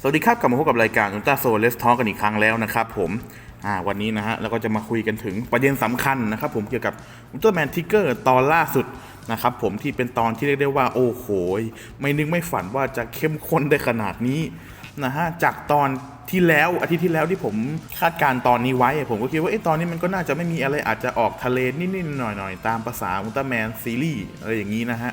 สวัสดีครับกลับมาพบกับรายการอุลตราโซเลสทอกันอีกครั้งแล้วนะครับผมวันนี้นะฮะเราก็จะมาคุยกันถึงประเด็นสำคัญนะครับผมเกี่ยวกับอุลตร้าแมนทิกเกอร์ตอนล่าสุดนะครับผมที่เป็นตอนที่เรียกได้ว่า โอ้โหไม่นึกไม่ฝันว่าจะเข้มข้นได้ขนาดนี้นะฮะจากตอนที่แล้วอาทิตย์ที่แล้วที่ผมคาดการณ์ตอนนี้ไว้ ผมก็คิดว่าไอ้ตอนนี้มันก็น่าจะไม่มีอะไรอาจจะออกทะเลนิดๆหน่อยๆตามภาษาอุลตร้าแมนซีรีส์อะไรอย่างนี้นะฮะ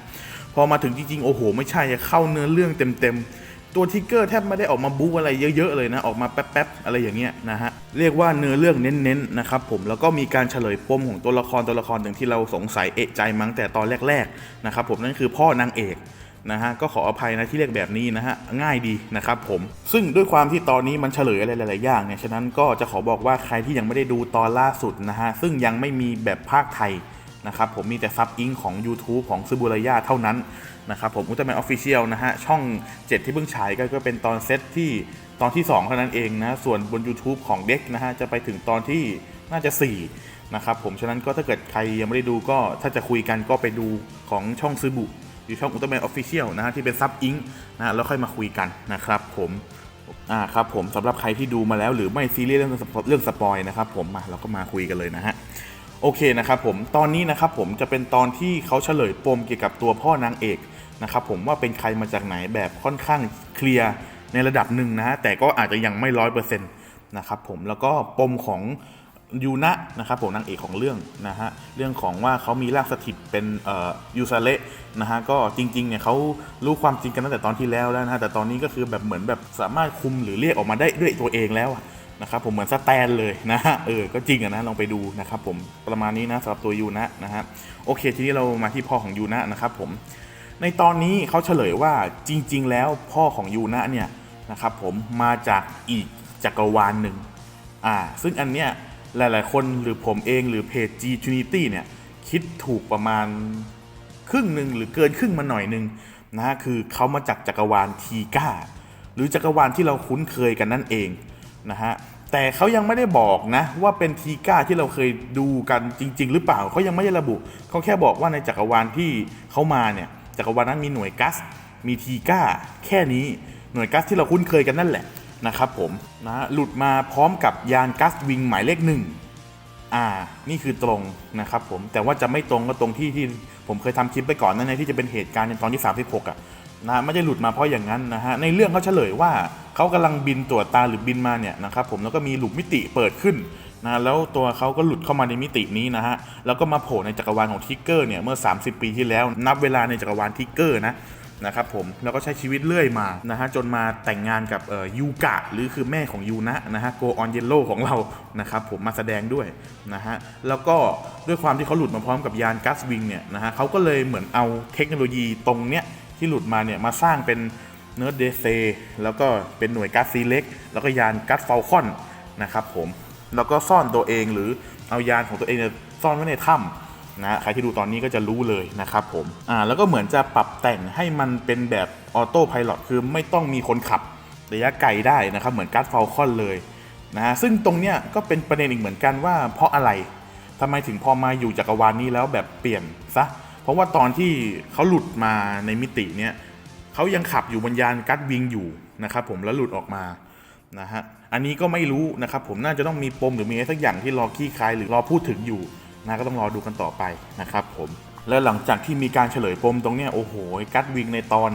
พอมาถึงจริงๆโอ้โห ไม่ใช่เข้าเนื้อเรื่องเต็มๆ ตัวทิกเกอร์แทบไม่ได้ออกมาบู๊อะไรเยอะๆเลยนะ ออกมาแป๊บๆอะไรอย่างเงี้ยนะฮะ เรียกว่าเนื้อเรื่องเน้นๆนะครับผมแล้วก็มีการเฉลยปมของตัวละครตัวละครหนึ่งที่เราสงสัยเอะใจมั้งแต่ตอนแรกๆนะครับผมนั่นคือพ่อนางเอกนะฮะก็ขออภัยนะที่เรียกแบบนี้นะฮะง่ายดีนะครับผมซึ่งด้วยความที่ตอนนี้มันเฉลยอะไรหลายๆอย่างเนี่ยฉะนั้นก็จะขอบอกว่าใครที่ยังไม่ได้ดูตอนล่าสุดนะฮะซึ่งยังไม่มีแบบภาคไทย นะครับผมมีแต่ซับอิงของ YouTube ของซูบูรายาเท่านั้นนะครับผมอุลตร้าแมนออฟฟิเชียลนะฮะ ช่อง 7 ที่เพิ่งฉายก็ก็เป็นตอนเซตที่ตอนที่ 2 เท่านั้นเองนะ ส่วนบน YouTube ของเด็กนะฮะ จะไปถึงตอนที่น่าจะ 4 นะครับผม ฉะนั้นก็ถ้าเกิดใครยังไม่ได้ดูก็ถ้าจะคุยกันก็ไปดูของช่องซูบูอยู่ช่องอุลตร้าแมนออฟฟิเชียลนะฮะ ที่เป็นซับอิงนะแล้วค่อยมาคุยกันนะครับผมอ่าครับผมสำหรับใครที่ดูมาแล้วหรือไม่ซีเรียสเรื่องเรื่องสปอยนะครับผมมาเราก็มาคุยกันเลยนะฮะ โอเคนะครับผมตอนนี้นะครับผมจะเป็นตอนที่เขาเฉลยปมเกี่ยวกับตัวพ่อนางเอกนะครับผมว่าเป็นใครมาจากไหนแบบค่อนข้างเคลียร์ในระดับหนึ่งนะแต่ก็อาจจะยังไม่ร้อยเปอร์เซ็นต์นะครับผมแล้วก็ปมของยูนะนะครับผมนางเอกของเรื่องนะฮะเรื่องของว่าเขามีร่างสถิตเป็นเออยูซาเละนะฮะก็จริงๆเนี่ยเขารู้ความจริงกันตั้งแต่ตอนที่แล้วแล้วนะฮะแต่ตอนนี้ก็คือแบบเหมือนแบบสามารถคุมหรือเรียกออกมาได้ด้วยตัวเองแล้วอะ นะครับผมเหมือนสแตนเลยนะฮะเออก็จริงอะนะลองไปดูนะครับผมประมาณนี้นะสำหรับตัวยูนะนะฮะโอเค ทีนี้เรามาที่พ่อของยูนะนะครับผมในตอนนี้เขาเฉลยว่าจริง ๆ แล้วพ่อของยูนะเนี่ยนะครับผมมาจากอีกจักรวาลหนึ่งอ่าซึ่งอันเนี้ยหลายๆ คนหรือผมเองหรือเพจ G Trinity เนี่ยคิดถูกประมาณครึ่งหนึ่งหรือเกินครึ่งมาหน่อยหนึ่งนะฮะคือเขามาจากจักรวาลทีก้าหรือจักรวาลที่เราคุ้นเคยกันนั่นเอง นะฮะแต่เขายังไม่ได้บอกนะว่าเป็นทีก้าที่เราเคยดูกันจริง ๆ หรือเปล่าเขายังไม่ได้ระบุเขาแค่บอกว่าในจักรวาลที่เขามาเนี่ยจักรวาลนั้นมีหน่วยกัสมีทีก้าแค่นี้หน่วยกัสที่เราคุ้นเคยกันนั่นแหละนะครับผมนะหลุดมาพร้อมกับยานกัสวิงหมายเลขหนึ่งอ่านี่คือตรงนะครับผมแต่ว่าจะไม่ตรงก็ตรงที่ที่ผมเคยทำคลิปไปก่อนนั่นเองที่จะเป็นเหตุการณ์ในตอนที่ 36อะ นะไม่ได้หลุดมาเพราะอย่างนั้นนะฮะในเรื่องเขาเฉลยว่าเขากำลังบินตรวจตาหรือบินมาเนี่ยนะครับผมแล้วก็มีหลุมมิติเปิดขึ้นนะแล้วตัวเขาก็หลุดเข้ามาในมิตินี้นะฮะแล้วก็มาโผล่ในจักรวาลของทิกเกอร์เนี่ยเมื่อ 30 ปีที่แล้ว นับเวลาในจักรวาลทิกเกอร์นะนะครับผมแล้วก็ใช้ชีวิตเรื่อยมานะฮะจนมาแต่งงานกับยูกะหรือคือแม่ของยูนะนะฮะโกออนเยลโลของเรานะครับผมมาแสดงด้วยนะฮะแล้วก็ด้วยความที่เขาหลุดมาพร้อมกับยานกัสวิงเนี่ยนะฮะเขาก็เลยเหมือนเอาเทคโนโลยีตรงเนี้ย ที่หลุดมาเนี่ยมาสร้างเป็นเนิร์ดเดเซแล้วก็เป็นหน่วยกัสซีเล็ก แล้วก็ยานกัสฟลคอนนะครับผมแล้วก็ซ่อนตัวเองหรือเอายานของตัวเองเนี่ยซ่อนไว้ในถ้ำนะใครที่ดูตอนนี้ก็จะรู้เลยนะครับผมอ่าแล้วก็เหมือนจะปรับแต่งให้มันเป็นแบบออโต้พายロคือไม่ต้องมีคนขับระยะไกลได้นะครับเหมือนการ์ดฟลคอนเลยนะฮะซึ่งตรงเนี้ยก็เป็นประเด็นอีกเหมือนกันว่าเพราะอะไรทำไมถึงพอมาอยู่จักรวาลนี้แล้วแบบเปลี่ยนซะ เพราะว่าตอนที่เขาหลุดมาในมิติเนี้ยเขายังขับอยู่บนยานกัดวิงอยู่นะครับผมแล้วหลุดออกมานะฮะอันนี้ก็ไม่รู้นะครับผมน่าจะต้องมีปมหรือมีอะไรสักอย่างที่รอขี้คายหรือรอพูดถึงอยู่นะก็ต้องรอดูกันต่อไปนะครับผมแล้วหลังจากที่มีการเฉลยปมตรงเนี้ยโอ้โหกัดวิงในตอน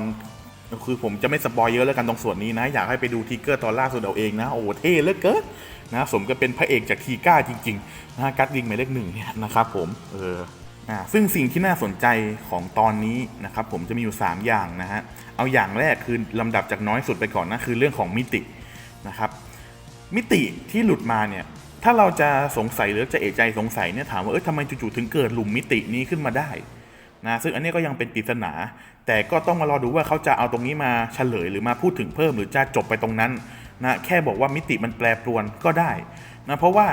คือผมจะไม่สปอยเยอะแล้วกันตรงส่วนนี้นะ อยากให้ไปดูทิกเกอร์ตอนล่าสุดเอาเองนะ โอ้เท่เหลือเกินนะสมกับเป็นพระเอกจากทีก้าจริง ๆ นะกัดวิงหมายเลขหนึ่งเนี่ยนะครับผมเออ ซึ่งสิ่งที่น่าสนใจของตอนนี้นะครับผมจะมีอยู่ 3 อย่างนะฮะ เอาอย่างแรกคือลำดับจากน้อยสุดไปก่อนนะคือเรื่องของมิตินะครับมิติที่หลุดมาเนี่ยถ้าเราจะสงสัยหรือจะเอะใจสงสัยเนี่ยถามว่าเออทำไมจู่ๆถึงเกิดหลุมมิตินี้ขึ้นมาได้นะซึ่งอันนี้ก็ยังเป็นปริศนา แต่ก็ต้องมารอดูว่าเขาจะเอาตรงนี้มาเฉลยหรือมาพูดถึงเพิ่ม หรือจะจบไปตรงนั้นนะแค่บอกว่ามิติมันแปรปรวนก็ได้นะเพราะว่า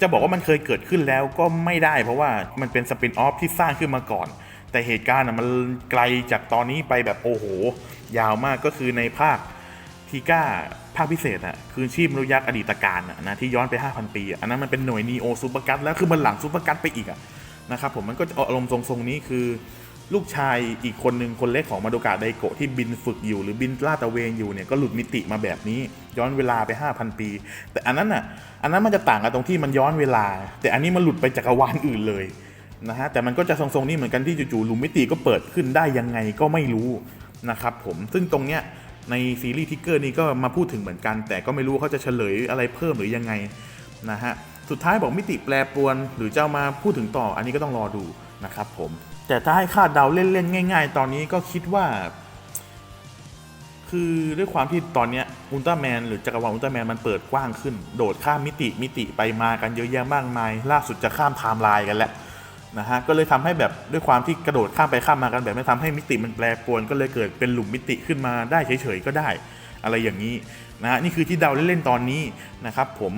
จะบอกว่ามันเคยเกิดขึ้นแล้วก็ไม่ได้ เพราะว่ามันเป็นสปินออฟที่สร้างขึ้นมาก่อน แต่เหตุการณ์มันไกลจากตอนนี้ไปแบบโอ้โห ยาวมากก็คือในภาคทีก้าภาคพิเศษอะคืนชีพมนุษย์ยักษ์อดีตการอะนะที่ย้อนไป 5,000 ปีอะอันนั้นมันเป็นหน่วยนีโอซูเปอร์กัตแล้วคือมันหลังซูเปอร์กัตไปอีกอะนะครับผมมันก็จะอารมณ์ทรงๆนี้คือ ลูกชายอีกคนหนึ่งคนเล็กของมาโดกะไดโกะที่บินฝึกอยู่ หรือบินลาดตระเวนอยู่เนี่ยก็หลุดมิติมาแบบนี้ ย้อนเวลาไป 5,000 ปี แต่อันนั้นอะอันนั้นมันจะต่างกันตรงที่มันย้อนเวลา แต่อันนี้มันหลุดไปจักรวาลอื่นเลยนะฮะแต่มันก็จะทรงๆนี่เหมือนกันที่จู่ๆหลุมมิติก็เปิดขึ้นได้ยังไงก็ไม่รู้นะครับผมซึ่งตรงเนี้ยในซีรีส์ทิกเกอร์นี้ก็มาพูดถึงเหมือนกัน แต่ก็ไม่รู้เขาจะเฉลยอะไรเพิ่มหรือยังไงนะฮะสุดท้ายบอกมิติแปรปรวน หรือจะมาพูดถึงต่ออันนี้ก็ต้องรอดูนะครับผม แต่ถ้าให้คาดเดาเล่นๆง่าย ๆ ตอนนี้ก็คิดว่า คือด้วยความที่ตอนนี้อุลตร้าแมนหรือจักรวาลอุลตร้าแมนมันเปิดกว้างขึ้น โดดข้ามมิติมิติไปมากันเยอะแยะมากมาย ล่าสุดจะข้ามไทม์ไลน์กันแล้วนะฮะก็เลยทำให้แบบด้วยความที่กระโดดข้ามไปข้ามมากันแบบไม่ทำให้มิติมันแปรปรวนก็เลยเกิดเป็นหลุมมิติขึ้นมาได้เฉยๆก็ได้ อะไรอย่างนี้นะฮะนี่คือที่เดาเล่นๆตอนนี้นะครับผม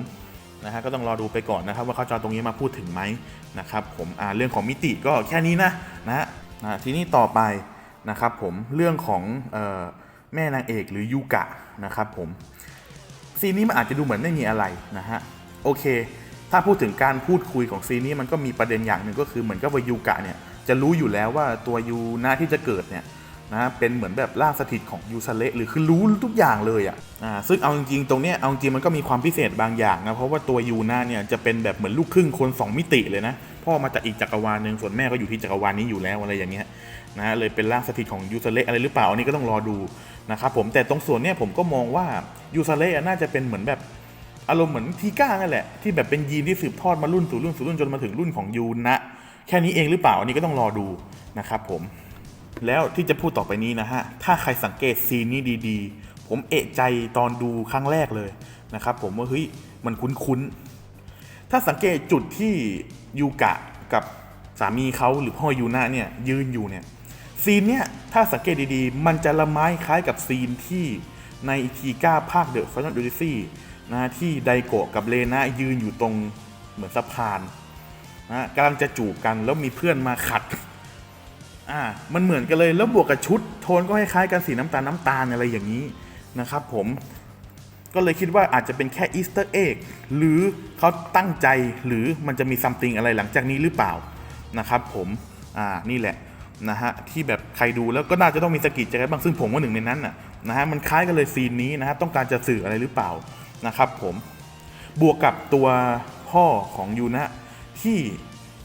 นะฮะก็ต้องรอดูไปก่อนนะครับว่าเขาจะเอาตรงนี้มาพูดถึงไหมนะครับผมอ่าเรื่องของมิติก็แค่นี้นะนะฮะทีนี้ต่อไปนะครับผมเรื่องของออแม่นางเอกหรือยูกะนะครับผมซีนนี้มันอาจจะดูเหมือนไม่มีอะไรนะฮะโอเค ถ้าพูดถึงการพูดคุยของซีนนี้มันก็มีประเด็นอย่างหนึ่งก็คือเหมือนกับว่ายูกะเนี่ยจะรู้อยู่แล้วว่าตัวยูนาที่จะเกิดเนี่ย นะเป็นเหมือนแบบร่างสถิตของยูซาเละหรือคือรู้ทุกอย่างเลยอะอ่าซึ่งเอาจริงๆตรงเนี้ยเอาจริงมันก็มีความพิเศษบางอย่างนะเพราะว่าตัวยูนาเนี่ยจะเป็นแบบเหมือนลูกครึ่งคนสองมิติเลยนะพ่อมาจากอีกจักรวาลหนึ่งส่วนแม่ก็อยู่ที่จักรวาลนี้อยู่แล้วอะไรอย่างเงี้ยนะเลยเป็นร่างสถิตของยูซาเละอะไรหรือเปล่าอันนี้ก็ต้องรอดูนะครับผมแต่ตรงส่วนเนี้ยผมก็มองว่ายูซาเละน่าจะเป็นเหมือนแบบอารมณ์เหมือนทีก้านั่นแหละที่แบบเป็นยีนที่สืบทอดมารุ่นสู่รุ่นสู่รุ่นจนมาถึงรุ่นของยูนะแค่นี้เองหรือเปล่าอันนี้ก็ต้องรอดูนะครับผม แล้วที่จะพูดต่อไปนี้นะฮะ ถ้าใครสังเกตซีนนี้ดี ๆ ผมเอะใจตอนดูครั้งแรกเลยนะครับผมว่าเฮ้ยมันคุ้นๆ ถ้าสังเกตจุดที่ยูกะกับสามีเขาหรือพ่อยูนะเนี่ยยืนอยู่เนี่ยซีนเนี่ยถ้าสังเกตดีๆ มันจะละไม้คล้ายกับซีนที่ในทีก้าภาคเดอะฟ i น a l ดูดิซี่นะที่ไดโกะกับเลนะยืนอยู่ตรงเหมือนสะพานนะกำลังจะจูบกันแล้วมีเพื่อนมาขัด อ่ามันเหมือนกันเลยแล้วบวกกับชุด โทนก็คล้ายๆกันสีน้ำตาลน้ำตาลอะไรอย่างนี้นะครับผมก็เลยคิดว่าอาจจะเป็นแค่อีสเตอร์เอ็กหรือเขาตั้งใจหรือมันจะมีซัมติงอะไรหลังจากนี้หรือเปล่านะครับผมอ่านี่แหละนะฮะที่แบบใครดูแล้วก็น่าจะต้องมีสกิดใจบ้างซึ่งผมว่าหนึ่งในนั้นน่ะนะฮะมันคล้ายกันเลยซีนนี้นะฮะต้องการจะสื่ออะไรหรือเปล่านะครับผมบวกกับตัวพ่อของยูนะที่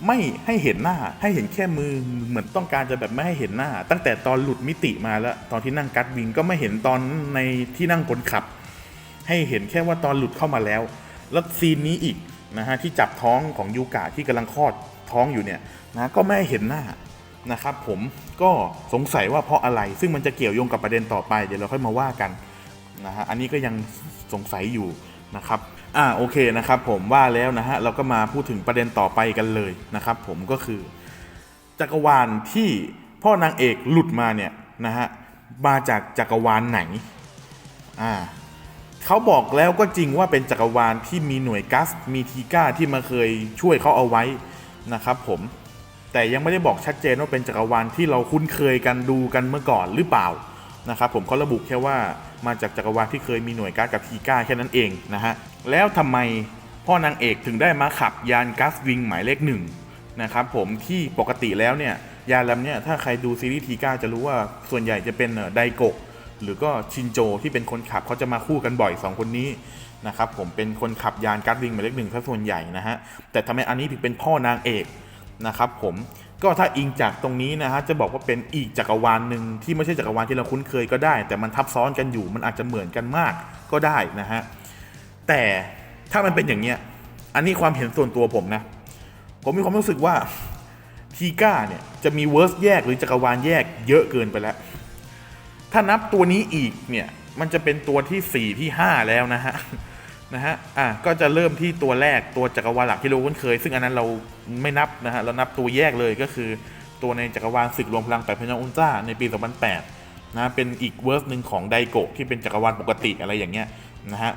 ไม่ให้เห็นหน้าให้เห็นแค่มือเหมือนต้องการจะแบบไม่ให้เห็นหน้า ตั้งแต่ตอนหลุดมิติมาแล้ว ตอนที่นั่งกัดวิงก็ไม่เห็นตอนในที่นั่งคนขับ ให้เห็นแค่ว่าตอนหลุดเข้ามาแล้ว แล้วซีนนี้อีกนะฮะที่จับท้องของยูกะที่กำลังคลอดท้องอยู่เนี่ยนะก็ไม่ให้เห็นหน้านะครับผมก็สงสัยว่าเพราะอะไร ซึ่งมันจะเกี่ยวโยงกับประเด็นต่อไป เดี๋ยวเราค่อยมาว่ากันนะฮะอันนี้ก็ยังสงสัยอยู่นะครับ อ่าโอเคนะครับผมว่าแล้วนะฮะเราก็มาพูดถึงประเด็นต่อไปกันเลยนะครับผมก็คือ จักรวาลที่พ่อนางเอกหลุดมาเนี่ยนะฮะมาจากจักรวาลไหนอ่าเขาบอกแล้วก็จริงว่าเป็นจักรวาลที่มีหน่วยกัสมีทีก้าที่มาเคยช่วยเขาเอาไว้นะครับผมแต่ยังไม่ได้บอกชัดเจนว่าเป็นจักรวาลที่เราคุ้นเคยกันดูกันเมื่อก่อนหรือเปล่า นะครับผมเขาระบุแค่ว่ามาจากจักรวาลที่เคยมีหน่วยกัสกับทีก้าแค่นั้นเองนะฮะแล้วทำไมพ่อนางเอกถึงได้มาขับยานกัสวิงหมายเลขหนึ่งนะครับผมที่ปกติแล้วเนี่ยยานลำเนี่ยถ้าใครดูซีรีส์ทีก้าจะรู้ว่าส่วนใหญ่จะเป็นไดโกะหรือก็ชินโจที่เป็นคนขับเขาจะมาคู่กันบ่อย 2 คนนี้นะครับผมเป็นคนขับยานการ์ดวิงหมายเลขหนึ่งซะส่วนใหญ่นะฮะแต่ทำไมอันนี้ถึงเป็นพ่อนางเอกนะครับผม ก็ถ้าอิงจากตรงนี้นะฮะจะบอกว่าเป็นอีกจักรวาลหนึ่งที่ไม่ใช่จักรวาลที่เราคุ้นเคยก็ได้ แต่มันทับซ้อนกันอยู่มันอาจจะเหมือนกันมากก็ได้นะฮะแต่ถ้ามันเป็นอย่างเนี้ยอันนี้ความเห็นส่วนตัวผมนะ ผมมีความรู้สึกว่าทีก้าเนี่ยจะมีเวอร์สแยกหรือจักรวาลแยกเยอะเกินไปแล้ว ถ้านับตัวนี้อีกเนี่ยมันจะเป็นตัวที่ 4 ที่ 5 แล้วนะฮะ นะฮะ อะก็จะเริ่มที่ตัวแรกตัวจักรวาลหลักที่เราคุ้นเคย ซึ่งอันนั้นเราไม่นับนะฮะ เรานับตัวแยกเลยก็คือตัวในจักรวาลศึกรวมพลังแปดพยัญอุลตร้าในปี 2008 นะ เป็นอีกเวอร์สหนึ่งของไดโกะที่เป็นจักรวาลปกติอะไรอย่างเงี้ยนะฮะ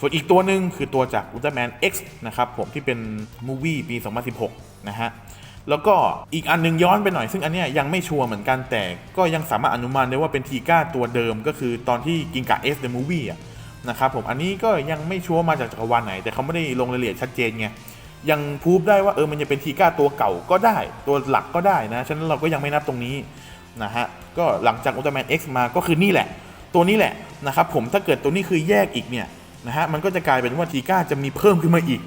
ส่วนอีกตัวหนึ่งคือตัวจากอุลตร้าแมน X นะครับผมที่เป็นมูวี่ปี 2016 นะฮะแล้วก็อีกอันหนึงย้อนไปหน่อยซึ่งอันเนี้ยยังไม่ชัวร์เหมือนกันแต่ก็ยังสามารถอนุมานได้ว่าเป็นทีก้าตัวเดิมก็คือตอนที่กิงกะเอสเดอะมูวี่อะ นะครับผมอันนี้ก็ยังไม่ชัวร์มาจากจักรวาลไหน แต่เขาไม่ได้ลงรายละเอียดชัดเจนไงยังพูฟได้ว่าเออมันจะเป็นทีก้าตัวเก่าก็ได้ ตัวหลักก็ได้นะฉะนั้นเราก็ยังไม่นับตรงนี้นะฮะก็หลังจากอุลตร้าแมน X มาก็คือนี่แหละ ตัวนี้แหละนะครับผมถ้าเกิดตัวนี้คือแยกอีกเนี่ยนะฮะมันก็จะกลายเป็นว่าทีก้าจะมีเพิ่มขึ้นมาอีก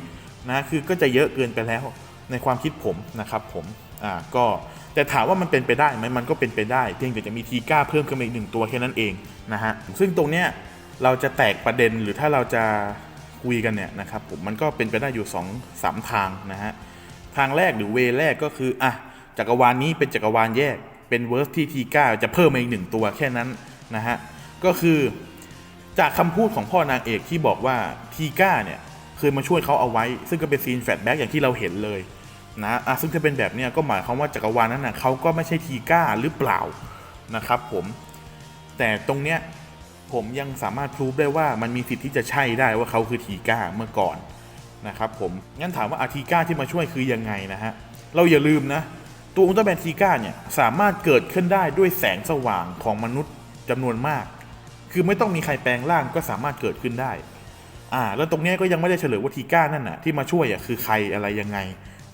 นะคือก็จะเยอะเกินไปแล้วในความคิดผมนะครับผมอ่าก็แต่ถามว่ามันเป็นไปได้ไหมมันก็เป็นไปได้ เพียงแต่จะมีทีก้าเพิ่มขึ้นมาอีกหนึ่งตัวแค่นั้นเองนะฮะซึ่งตรงเนี้ย เราจะแตกประเด็นหรือถ้าเราจะคุยกันเนี่ยนะครับผมมันก็เป็นไปได้อยู่2อสามทางนะฮะทางแรกหรือเวแรกก็คืออะจักรวาลนี้เป็นจักรวาลแยกเป็นเวอร์สที่ทีก้าจะเพิ่มมาอีกหนึ่งตัวแค่นั้นนะฮะก็คือจากคำพูดของพ่อนางเอกที่บอกว่าทีก้าเนี่ยเคยมาช่วยเขาเอาไว้ ซึ่งก็เป็นซีนแฟลชแบ็กอย่างที่เราเห็นเลยนะอะซึ่งถ้าเป็นแบบเนี้ยก็หมายความว่าจักรวาลนั้นนะเขาก็ไม่ใช่ทีก้าหรือเปล่านะครับผมแต่ตรงเนี้ย ผมยังสามารถพรูฟได้ว่ามันมีสิทธิ์ที่จะใช่ได้ว่าเขาคือทีก้าเมื่อก่อนนะครับผมงั้นถามว่าอาทีก้าที่มาช่วยคือยังไงนะฮะเราอย่าลืมนะ ตัวอุลตร้าแมนทีก้าเนี่ยสามารถเกิดขึ้นได้ด้วยแสงสว่างของมนุษย์จำนวนมาก คือไม่ต้องมีใครแปลงร่างก็สามารถเกิดขึ้นได้อ่าแล้วตรงนี้ก็ยังไม่ได้เฉลยว่าทีก้านั่นน่ะที่มาช่วยอะคือใครอะไรยังไง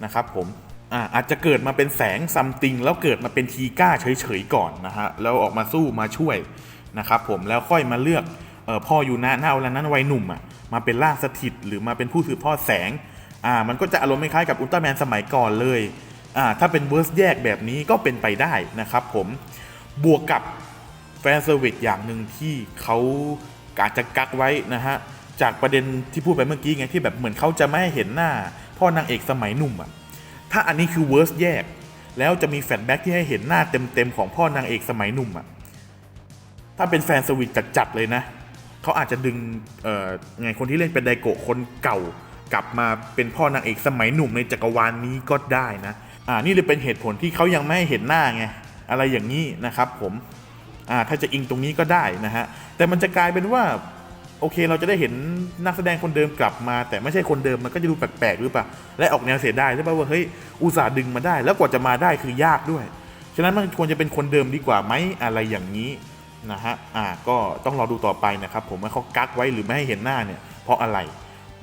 นะครับผมอ่าอาจจะเกิดมาเป็นแสงซัมติงแล้วเกิดมาเป็นทีก้าเฉยๆก่อนนะฮะแล้วออกมาสู้มาช่วย นะครับผมแล้วค่อยมาเลือกออพ่อยูนะหน้าเวลานั้นวัยหนุ่มอะมาเป็นร่างสถิตหรือมาเป็นผู้สืบทอดแสงอ่ามันก็จะอารมณ์คล้ายกับอุลตร้าแมนสมัยก่อนเลยอ่าถ้าเป็นเวอร์สแยกแบบนี้ก็เป็นไปได้นะครับผมบวกกับแฟนเซอร์วิสอย่างหนึ่งที่เขากาจะกักไว้นะฮะจากประเด็นที่พูดไปเมื่อกี้ไงที่แบบเหมือนเขาจะไม่ให้เห็นหน้า พ่อนางเอกสมัยหนุ่มอะ่ะถ้าอันนี้คือเวอร์สแยก แล้วจะมีแฟลชแบ็กที่ให้เห็นหน้าเต็มๆของพ่อนางเอกสมัยหนุ่มอะ่ะ ถ้าเป็นแฟนสวิตจัดๆเลยนะเขาอาจจะดึงเอ่อไงคนที่เล่นเป็นไดโกะคนเก่ากลับมาเป็นพ่อนางเอกสมัยหนุ่มในจักรวาลนี้ก็ได้นะอ่านี่เลยเป็นเหตุผลที่เขายังไม่ให้เห็นหน้าไงอะไรอย่างนี้นะครับผมอ่าถ้าจะอิงตรงนี้ก็ได้นะฮะแต่มันจะกลายเป็นว่าโอเคเราจะได้เห็นนักแสดงคนเดิมกลับมา แต่ไม่ใช่คนเดิมมันก็จะดูแปลกๆหรือเปล่าและออกแนวเสียดายหรือเปล่าว่าเฮ้ยอุตส่าห์ดึงมาได้ แล้วกว่าจะมาได้คือยากด้วย ฉะนั้นมันควรจะเป็นคนเดิมดีกว่าไหมอะไรอย่างนี้ นะฮะอ่าก็ต้องรอดูต่อไปนะครับผมว่าเขากักไว้หรือไม่ให้เห็นหน้าเนี่ยเพราะอะไร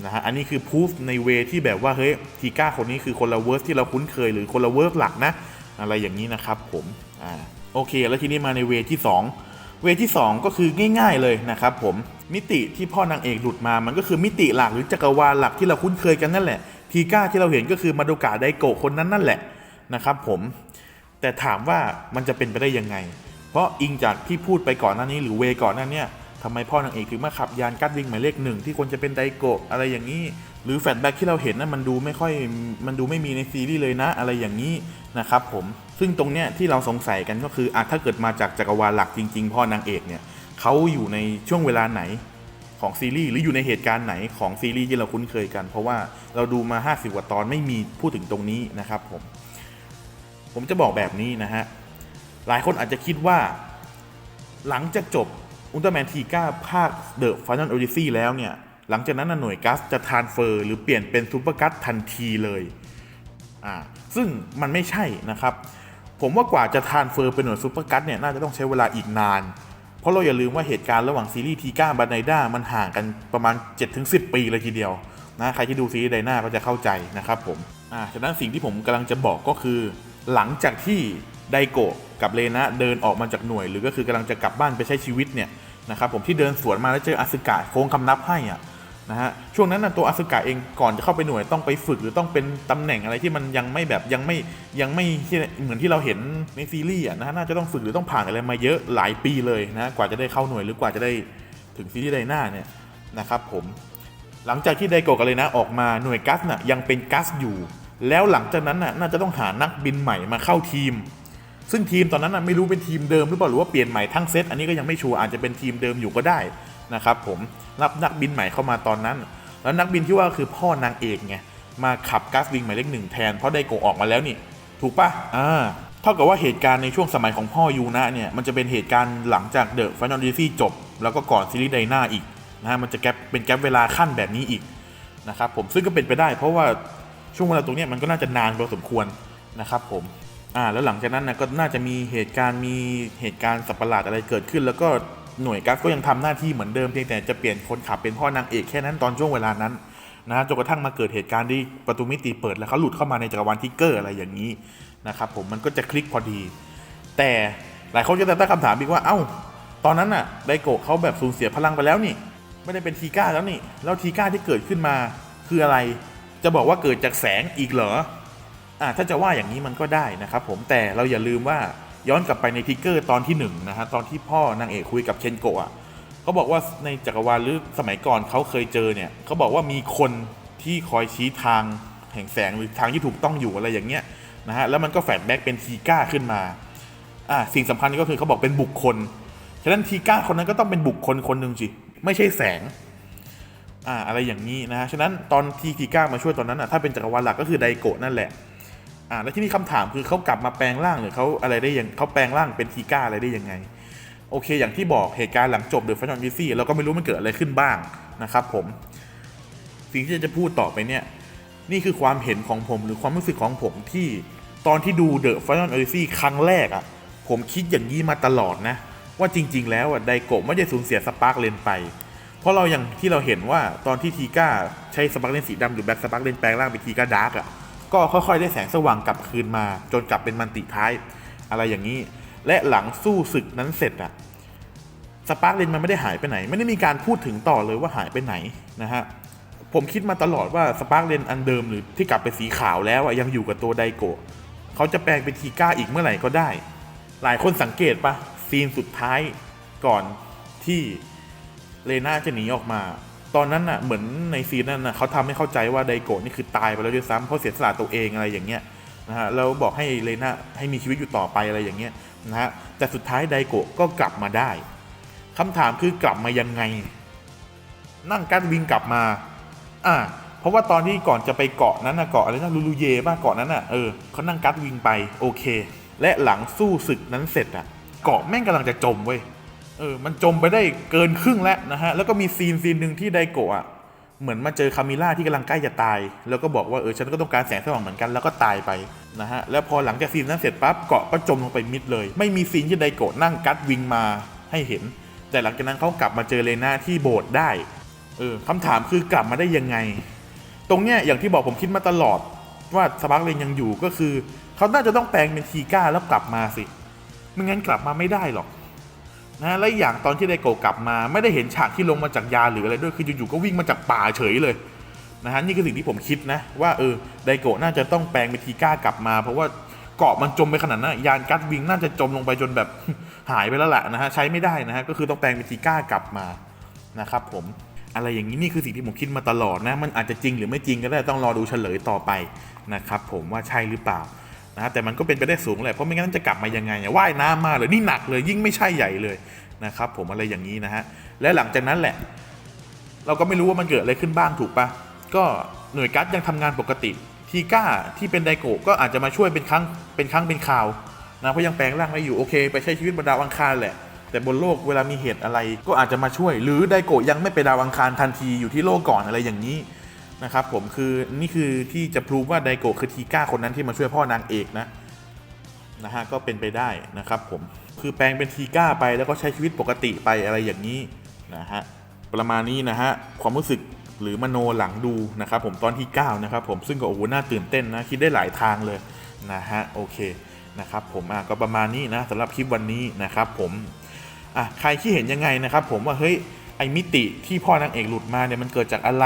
นะฮะอันนี้คือพูฟในเวที่แบบว่าเฮ้ยทีก้าคนนี้คือคนละเวิร์สที่เราคุ้นเคยหรือคนละเวิร์สหลักนะ อะไรอย่างนี้นะครับผมอ่าโอเค แล้วทีนี้มาในเวที่ 2 เวที่ 2 ก็คือง่าย ๆเลยนะครับผมมิติที่พ่อนางเอกหลุดมามันก็คือมิติหลักหรือจักรวาลหลักที่เราคุ้นเคยกันนั่นแหละทีก้าที่เราเห็นก็คือมาโดกะไดโกะคนนั้นนั่นแหละนะครับผมแต่ถามว่ามันจะเป็นไปได้ยังไง เพราะอิงจากที่พูดไปก่อนหน้านี้หรือเวก่อนหน้าเนี้ทำไมพ่อนางเอกถึงมาขับยานกัดวิงหมายเลขหนึ่งที่ควรจะเป็นไดโกะอะไรอย่างนี้ หรือแฟลชแบ็กที่เราเห็นนั้นมันดูไม่ค่อยมันดูไม่มีในซีรีส์เลยนะ อะไรอย่างนี้นะครับผมซึ่งตรงเนี้ยที่เราสงสัยกันก็คืออะถ้าเกิดมาจากจักรวาลหลักจริง ๆ พ่อนางเอกเนี่ยเขาอยู่ในช่วงเวลาไหนของซีรีส์หรืออยู่ในเหตุการณ์ไหนของซีรีส์ที่เราคุ้นเคยกัน เพราะว่าเราดูมา 50 กว่าตอนไม่มีพูดถึงตรงนี้นะครับผม ผมจะบอกแบบนี้นะฮะ หลายคนอาจจะคิดว่าหลังจากจบอุลตร้าแมนทีก้าภาคเดอะฟ i น a l โอ d ิซี่แล้วเนี่ย หลังจากนั้นหน่วยกัสจะทานเฟอร์หรือเปลี่ยนเป็นซูเปอร์กัสทันทีเลยอ่าซึ่งมันไม่ใช่นะครับ ผมว่ากว่าจะทานเฟอร์เป็นหน่วยซูเปอร์กัสเนี่ยน่าจะต้องใช้เวลาอีกนาน เพราะเราอย่าลืมว่าเหตุการณ์ระหว่างซีรีส์ทีก้าบันไดด้ามันห่างกันประมาณ 7-10 ปีเลยทีเดียวนะใครที่ดูซีรีส์ไดนาก็จะเข้าใจนะครับผมอ่าฉะนั้นสิ่งที่ผมกำลังจะบอกก็คือ หลังจากที่ ไดโกะกับเลนะเดินออกมาจากหน่วย หรือก็คือกำลังจะกลับบ้านไปใช้ชีวิตเนี่ยนะครับผมที่เดินสวนมาแล้วเจออาสึกะโค้งคำนับให้อะนะฮะช่วงนั้นนะตัวอาสึกะเองก่อนจะเข้าไปหน่วยต้องไปฝึกหรือต้องเป็นตำแหน่งอะไรที่มันยังไม่แบบยังไม่ยังไม่เหมือนที่เราเห็นในซีรีส์อะนะฮะน่าจะต้องฝึกหรือต้องผ่านอะไรมาเยอะหลายปีเลยนะกว่าจะได้เข้าหน่วยหรือกว่าจะได้ถึงซีรีส์ไดนาเนี่ยนะครับผมหลังจากที่ไดโกะกันเลยนะออกมาหน่วยกัสน่ะยังเป็นกัสอยู่ แล้วหลังจากนั้นน่ะน่าจะต้องหานักบินใหม่มาเข้าทีม ซึ่งทีมตอนนั้นน่ะไม่รู้เป็นทีมเดิมหรือเปล่าหรือว่าเปลี่ยนใหม่ทั้งเซตอันนี้ก็ยังไม่ชัวร์อาจจะเป็นทีมเดิมอยู่ก็ได้นะครับผมรับนักบินใหม่เข้ามาตอนนั้น แล้วนักบินที่ว่าคือพ่อนางเอกไงมาขับกัสวิงหมายเลขหนึ่งแทนเพราะไดโกะออกมาแล้วนี่ ถูกปะอ่าเท่ากับว่าเหตุการณ์ในช่วงสมัยของพ่อยูนะเนี่ยมันจะเป็นเหตุการณ์หลังจากเดอะฟ i น a l ดีซี่จบ แล้วก็ก่อนซีรีส์ไดนาอีกนะฮะมันจะแกปเป็นแกปเวลาขั้นแบบนี้อีกนะครับผมซึ่งก็เป็นไปได้ เพราะว่าช่วงเวลาตรงนี้มันก็น่าจะนานพอสมควรนะครับผม อ่าแล้วหลังจากนั้นนะก็น่าจะมีเหตุการณ์มีเหตุการณ์สับประหลาดอะไรเกิดขึ้น แล้วก็หน่วยกัสก็ยังทำหน้าที่เหมือนเดิมเพียงแต่จะเปลี่ยนคนขับเป็นพ่อนางเอกแค่นั้นตอนช่วงเวลานั้นนะจนกระทั่งมาเกิดเหตุการณ์ที่ประตูมิติเปิดแล้วเขาหลุดเข้ามาในจักรวาลทิกเกอร์อะไรอย่างนี้นะครับผมมันก็จะคลิกพอดี แต่หลายคนก็จะตั้งคำถามอีกว่าเอ้า ตอนนั้นน่ะไดโกะเขาแบบสูญเสียพลังไปแล้วนี่ ไม่ได้เป็นทีก้าแล้วนี่ แล้วทีก้าที่เกิดขึ้นมาคืออะไร จะบอกว่าเกิดจากแสงอีกเหรอ ถ้าจะว่าอย่างนี้มันก็ได้นะครับผมแต่เราอย่าลืมว่าย้อนกลับไปในทิกเกอร์ตอนที่หนึ่งนะฮะตอนที่พ่อนางเอกคุยกับเคนโกะเขาบอกว่าในจักรวาลหรือสมัยก่อนเขาเคยเจอเนี่ยเขาบอกว่ามีคนที่คอยชี้ทางแห่งแสงหรือทางที่ถูกต้องอยู่อะไรอย่างเงี้ยนะฮะแล้วมันก็แฟลแบ็กเป็นทีก้าขึ้นมาอ่าสิ่งสำคัญก็คือเขาบอกเป็นบุคคลฉะนั้นทีก้าคนนั้นก็ต้องเป็นบุคคลคนหนึ่งสิไม่ใช่แสงอ่าอะไรอย่างนี้นะฮะฉะนั้นตอนที่ทีก้ามาช่วยตอนนั้นอะถ้าเป็นจักรวาลหลักก็คือไดโกะนั่นแหละ อ่าแล้วที่นี่คำถามคือเขากลับมาแปลงร่างหรือเขาอะไรได้ยังเขาแปลงร่างเป็นทีก้าอะไรได้ยังไง โอเค อย่างที่บอกเหตุการณ์หลังจบเดอะแฟชั่นวิซี่เราก็ไม่รู้มันเกิดอะไรขึ้นบ้างนะครับผม สิ่งที่จะพูดต่อไปเนี่ย นี่คือความเห็นของผมหรือความรู้สึกของผมที่ตอนที่ดู The Final Odyssey ครั้งแรกอะ่ะ ผมคิดอย่างนี้มาตลอดนะ ว่าจริง ๆ แล้วอะไดโกะไม่ได้สูญเสียสปาร์กเลนไป เพราะเราอย่างที่เราเห็นว่าตอนที่ทีก้าใช้สปาร์กเลนสีดำหรือแบ็คสปาร์กเลนแปลงร่างเป็นทีก้าดาร์กอะ ก็ค่อยๆได้แสงสว่างกลับคืนมา จนกลับเป็นมันติท้ายอะไรอย่างนี้ และหลังสู้ศึกนั้นเสร็จอะสปาร์กเลนมันไม่ได้หายไปไหน ไม่ได้มีการพูดถึงต่อเลยว่าหายไปไหนนะฮะผมคิดมาตลอดว่าสปาร์กเลนอันเดิมหรือที่กลับไปสีขาวแล้วอะยังอยู่กับตัวไดโกะเขาจะแปลงเป็นทีก้าอีกเมื่อไหร่ก็ได้ หลายคนสังเกตปะซีนสุดท้ายก่อนที่เลน่าจะหนีออกมา ตอนนั้นน่ะเหมือนในซีนนั้นน่ะเขาทำให้เข้าใจว่าไดโกะนี่คือตายไปแล้วด้วยซ้ำเพราะเสียสละตัวเองอะไรอย่างเงี้ยนะฮะแล้วบอกให้เลน่าให้มีชีวิตอยู่ต่อไปอะไรอย่างเงี้ยนะฮะแต่สุดท้ายไดโกะก็กลับมาได้คำถามคือกลับมายังไง นั่งการวิ่งกลับมาอ่าเพราะว่าตอนที่ก่อนจะไปเกาะนั้นนะเกาะอะไรนะลูลูเย่บ้าเกาะนั้นอะเออเขานั่งกัดวิ่งไปโอเค และหลังสู้ศึกนั้นเสร็จอะเกาะแม่งกำลังจะจมเว้ย เออมันจมไปได้เกินครึ่งแล้วนะฮะแล้วก็มีซีนซีนหนึ่งที่ไดโกะอะเหมือนมาเจอคามิล่าที่กำลังใกล้จะตาย แล้วก็บอกว่าเออฉันก็ต้องการแสงสว่างเหมือนกันแล้วก็ตายไปนะฮะแล้วพอหลังจากซีนนั้นเสร็จปั๊บเกาะก็จมลงไปมิดเลย ไม่มีซีนที่ไดโกะนั่งกัดวิงมาให้เห็น แต่หลังจากนั้นเขากลับมาเจอเลน่าที่โบสถ์ได้เออคำถามคือกลับมาได้ยังไง ตรงเนี้ยอย่างที่บอกผมคิดมาตลอด ว่าสปาร์กเลนยังอยู่ก็คือเขาน่าจะต้องแปลงเป็นทีก้าแล้วกลับมาสิไม่งั้นกลับมาไม่ได้หรอก นะและอย่างตอนที่ไดโกะกลับมา ไม่ได้เห็นฉากที่ลงมาจากยาหรืออะไรด้วยคืออยู่ๆก็วิ่งมาจากป่าเฉยเลยนะฮะนี่คือสิ่งที่ผมคิดนะว่าเออไดโกะน่าจะต้องแปลงเป็นทีก้ากลับมา เพราะว่าเกาะมันจมไปขนาดนั้นยานกัดวิงน่าจะจมลงไปจนแบบหายไปแล้วแหละนะฮะใช้ไม่ได้นะฮะก็คือต้องแปลงเป็นทีก้ากลับมานะครับผมอะไรอย่างนี้นี่คือสิ่งที่ผมคิดมาตลอดนะมันอาจจะจริงหรือไม่จริงก็ได้ต้องรอดูเฉลยต่อไปนะครับผมว่าใช่หรือเปล่า นะแต่มันก็เป็นไปได้สูงแหละเพราะไม่งั้นจะกลับมายังไงว่ายน้ำมาเลยนี่หนักเลยยิ่งไม่ใช่ใหญ่เลยนะครับผมอะไรอย่างนี้นะฮะและหลังจากนั้นแหละ เราก็ไม่รู้ว่ามันเกิดอะไรขึ้นบ้างถูกปะก็หน่วยกัสยังทำงานปกติทีก้าที่เป็นไดโกะก็อาจจะมาช่วยเป็นครั้งเป็นครั้งเป็นคราวนะเพราะยังแปลงร่างไม่อยู่โอเค ไปใช้ชีวิตบนดาวอังคารแหละ แต่บนโลกเวลามีเหตุอะไรก็อาจจะมาช่วย หรือไดโกะยังไม่ไปดาวอังคารทันทีอยู่ที่โลกก่อนอะไรอย่างนี้ นะครับผมคือนี่คือที่จะพรูฟว่าไดโกะคือทีก้าคนนั้นที่มาช่วยพ่อนางเอกนะนะฮะก็เป็นไปได้นะครับผมคือแปลงเป็นทีก้าไปแล้วก็ใช้ชีวิตปกติไปอะไรอย่างนี้นะฮะประมาณนี้นะฮะความรู้สึกหรือมโนหลังดูนะครับผมตอนที่9นะครับผมซึ่งก็โอ้โหน่าตื่นเต้นนะคิดได้หลายทางเลยนะฮะโอเคนะครับผมอะก็ประมาณนี้นะสำหรับคลิปวันนี้นะครับผมอะใครที่เห็นยังไงนะครับผมว่าเฮ้ยไอมิติที่พ่อนางเอกหลุดมาเนี่ยมันเกิดจากอะไร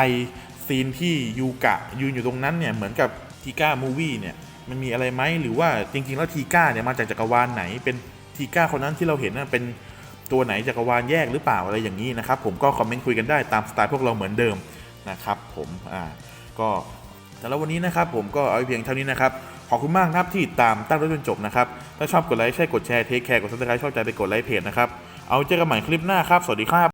ซีนที่ยูกะยืนอยู่ตรงนั้นเนี่ยเหมือนกับทีก้ามูวี่เนี่ยมันมีอะไรไหมหรือว่าจริง ๆ แล้วทีก้าเนี่ยมาจากจักรวาลไหน เป็นทีก้าคนนั้นที่เราเห็นน่ะเป็นตัวไหนจักรวาลแยกหรือเปล่าอะไรอย่างนี้นะครับผมก็คอมเมนต์คุยกันได้ตามสไตล์พวกเราเหมือนเดิมนะครับผมอ่าก็สำหรับวันนี้นะครับผมก็เอาเพียงเท่านี้นะครับขอบคุณมากครับที่ติดตามตั้งรถจนจบนะครับถ้าชอบกดไลค์ใช่กดแชร์เทคแคร์กดซับสไครต์ชอบใจไปกดไลค์เพจนะครับเอาเจอกันใหม่คลิปหน้าครับสวัสดีครับ